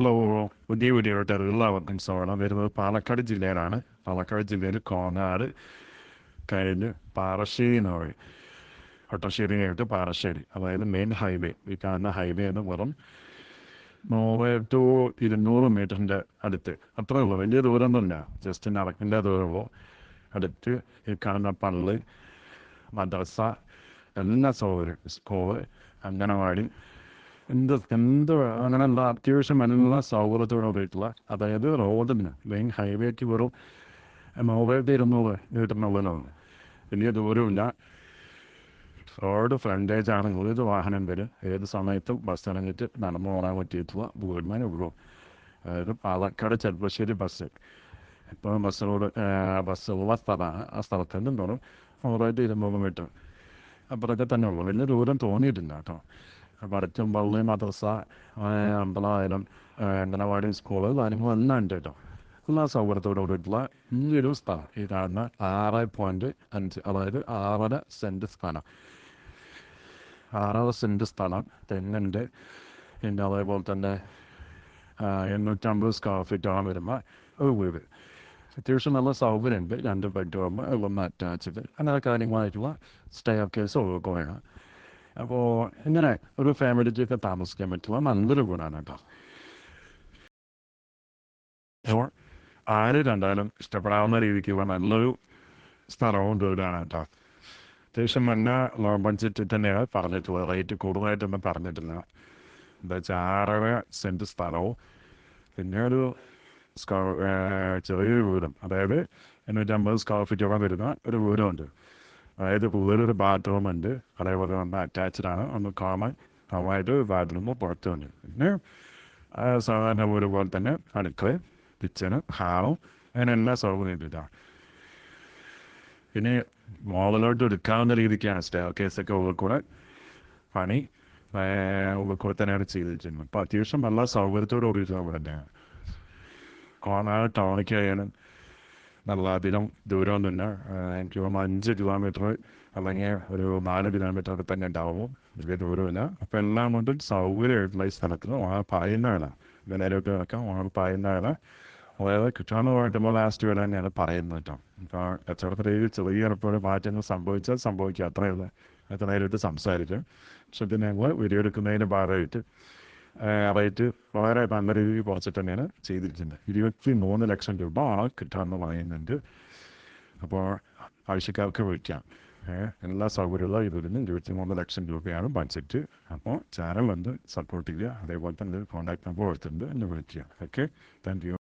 Hello പുതിയ വീഡിയോയിലോട്ട് എല്ലാവർക്കും സ്വാഗതം വരുന്നത് പാലക്കാട് ജില്ലയിലാണ്. പാലക്കാട് ജില്ലയിൽ കോങ്ങാട് കഴിഞ്ഞ് പാറശ്ശേരി എന്ന് പറയും. ഒട്ടശ്ശേരി കഴിഞ്ഞിട്ട് പാറശ്ശേരി അതായത് മെയിൻ ഹൈവേ. ഈ കാണുന്ന ഹൈവേ എന്ന് വെറും നൂറ് ടു ഇരുന്നൂറ് മീറ്ററിന്റെ അടുത്ത്. അത്രേ ഉള്ളൂ. വലിയ ദൂരം തന്നെ ജസ്റ്റ് നടക്കേണ്ട ദൂരമോ. അടുത്ത് ഈ കാണുന്ന പള്ളി മദ്രസ എല്ലാ സൗകര്യം സ്കൂൾ അംഗനവാടി എന്ത് എന്ത് അങ്ങനെയുള്ള അത്യാവശ്യം എല്ലാ സൗകര്യത്തോടെ കൂടിയിട്ടുള്ള അതായത് റോഡിന് മെയിൻ ഹൈവേക്ക് വെറും മൊബൈൽ ഇരുന്നൂറ് മീറ്ററിനുള്ളിലാണ് വലിയ ദൂരമില്ല റോഡ് ഫ്രണ്ടേജ് ആണെങ്കിൽ ഏത് വാഹനം വരും. ഏത് സമയത്തും ബസ് ഇറങ്ങിയിട്ട് നടന്നു പോകാൻ പറ്റിയിട്ടുള്ള വീടുമാനം ഉള്ളൂ അതായത് പാലക്കാട് ചെറുപ്പശ്ശേരി ബസ് ഇപ്പോൾ ബസ്സിലൂടെ ബസ്സുള്ള സ്ഥലമാണ് ആ സ്ഥലത്ത് തോന്നും ഓറായിട്ട് ഇരുന്നൂറ് മീറ്റർ അപ്പുറത്തെ തന്നെ ഉള്ളൂ. വലിയ ദൂരം തോന്നിയിട്ടില്ല കേട്ടോ. പടച്ചും പള്ളി മദ്രസ അമ്പലമായാലും അംഗനവാടി സ്കൂൾ കാര്യങ്ങളെല്ലാം ഉണ്ട് കേട്ടോ എല്ലാ സൗകര്യത്തോടു കൂടിയിട്ടുള്ള ഈ ഒരു സ്ഥലം ഈ കാണുന്ന ആറ് പോയിന്റ് അഞ്ച് അതായത് ആറര സെന്റ് സ്ഥലം ആറര സെന്റ് സ്ഥലം തെങ്ങുണ്ട് പിന്നെ അതേപോലെ തന്നെ എണ്ണൂറ്റമ്പത് സ്ക്വയർ ഫീറ്റോളം വരുമ്പോൾ ഒരു വീട് അത്യാവശ്യം നല്ല സൗകര്യമുണ്ട് രണ്ട് ബെഡ്റൂം ഒന്ന് അറ്റാച്ച്ഡ് അങ്ങനെ കാര്യങ്ങളായിട്ടുള്ള സ്റ്റേ കേസ് ഒഴുകുകയാണ് അപ്പോൾ ഇങ്ങനെ ഒരു ഫാമിലിക്കൊക്കെ താമസിക്കാൻ പറ്റുന്ന നല്ലൊരു വീടാണ് കേട്ടോ അപ്പോൾ ആര് കണ്ടാലും ഇഷ്ടപ്പെടാവുന്ന രീതിക്കുള്ള നല്ലൊരു സ്ഥലവും വീടാണ് കേട്ടോ അത്യാവശ്യം മുന്നേ ലോ ബഡ്ജറ്റിൽ തന്നെയാണ് പറഞ്ഞിട്ടുള്ളത് റേറ്റ് കൂടുതലായിട്ടൊന്നും പറഞ്ഞിട്ടില്ല എന്താ വെച്ചാൽ ആറര സെൻറ്റ് സ്ഥലവും പിന്നെ ഒരു സ്ക്വയർ ചെറിയൊരു വീടും അതായത് എണ്ണൂറ്റമ്പത് സ്ക്വയർ ഫീറ്റോളം വരുന്ന ഒരു വീടുമുണ്ട് അതായത് കൂടുതലൊരു ബാത്റൂം ഉണ്ട്. അതേപോലെ നമ്മൾ അറ്റാച്ച്ഡ് ആണ്. ഒന്ന് കോമൺ കോമായിട്ട് ബാത്റൂം പുറത്തുണ്ട് പിന്നെ സാധാരണ പോലെ പോലെ തന്നെ അടുക്കള കിച്ചണ് ഹാളും അങ്ങനെ എല്ലാ സൗകര്യം ഇതാണ് പിന്നെ മോളിലോട്ട് എടുക്കാവുന്ന രീതിക്കാണ് സ്റ്റേ കേസൊക്കെ ഉപക്കൂടെ പണി ഉപക്കൂടെ തന്നെയാണ് ചെയ്തിരിക്കുന്നത്. അപ്പോൾ അത്യാവശ്യം നല്ല സൗകര്യത്തോട് കൂടിയിട്ടുള്ള തന്നെയാണ്. കോണാട് ടൗണിലേക്ക് ആയാലും നല്ല അധികം ദൂരമൊന്നുമില്ല എനിക്ക് അഞ്ച് കിലോമീറ്റർ അല്ലെങ്കിൽ ഒരു നാല് കിലോമീറ്റർ തന്നെ ഉണ്ടാവും വലിയ ദൂരമില്ല അപ്പം എല്ലാം കൊണ്ടും സൗകര്യമായിട്ടുള്ള ഈ സ്ഥലത്ത് പറയുന്നതാണ് വിലയിലൊക്കെ പറയുന്നതാണ് അതായത് പറയുമ്പോൾ ലാസ്റ്റ് വില തന്നെയാണ് പറയുന്നത് കേട്ടോ ഇപ്പോൾ കച്ചവടത്തിൽ ചെറിയ ചിലപ്പോൾ മാറ്റങ്ങൾ സംഭവിച്ചാൽ സംഭവിക്കുക അത്രയുള്ള ഉള്ളൂ സംസാരിക്കും പക്ഷെ പിന്നെ ഞങ്ങൾ വീഡിയോ എടുക്കുന്നതിന് ഭാഗമായിട്ട് റേറ്റ് വളരെ നല്ല രീതിയിൽ കുറച്ചിട്ട് തന്നെയാണ് ചെയ്തിരിക്കുന്നത്. ഇരുപത്തി മൂന്ന് ലക്ഷം രൂപ ആ കിട്ടാമെന്ന് പറയുന്നുണ്ട്. അപ്പോൾ ആവശ്യക്കാർക്ക് വിളിക്കാം. എല്ലാ സൗകര്യമുള്ള ഇതിൽ നിന്ന് ഇരുപത്തി മൂന്ന് ലക്ഷം രൂപയാണ് ബഡ്ജറ്റ് അപ്പോൾ ചാനൽ വന്ന് സപ്പോർട്ട് ചെയ്യുക. അതേപോലെ തന്നെ കോൺടാക്ട് നമ്പർ കൊടുത്തിട്ടുണ്ട്. എന്നെ വിളിക്കുക. Okay thank you